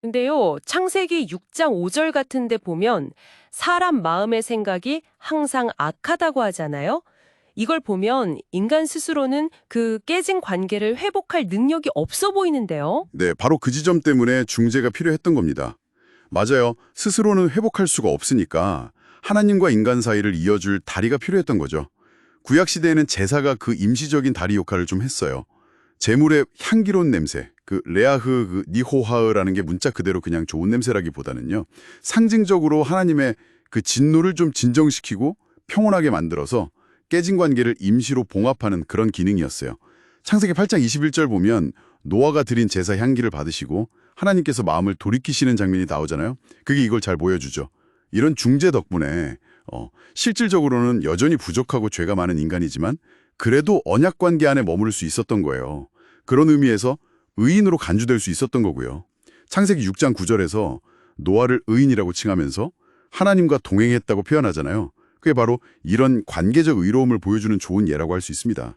근데요, 창세기 6장 5절 같은 데 보면 사람 마음의 생각이 항상 악하다고 하잖아요. 이걸 보면 인간 스스로는 그 깨진 관계를 회복할 능력이 없어 보이는데요. 네, 바로 그 지점 때문에 중재가 필요했던 겁니다. 맞아요. 스스로는 회복할 수가 없으니까 하나님과 인간 사이를 이어줄 다리가 필요했던 거죠. 구약 시대에는 제사가 그 임시적인 다리 역할을 좀 했어요. 제물의 향기로운 냄새, 그 레아흐, 그 니호하흐라는 게 문자 그대로 그냥 좋은 냄새라기보다는요. 상징적으로 하나님의 그 진노를 좀 진정시키고 평온하게 만들어서 깨진 관계를 임시로 봉합하는 그런 기능이었어요. 창세기 8장 21절 보면 노아가 드린 제사 향기를 받으시고 하나님께서 마음을 돌이키시는 장면이 나오잖아요. 그게 이걸 잘 보여주죠. 이런 중재 덕분에 어, 실질적으로는 여전히 부족하고 죄가 많은 인간이지만 그래도 언약 관계 안에 머무를 수 있었던 거예요. 그런 의미에서 의인으로 간주될 수 있었던 거고요. 창세기 6장 9절에서 노아를 의인이라고 칭하면서 하나님과 동행했다고 표현하잖아요. 그게 바로 이런 관계적 의로움을 보여주는 좋은 예라고 할 수 있습니다.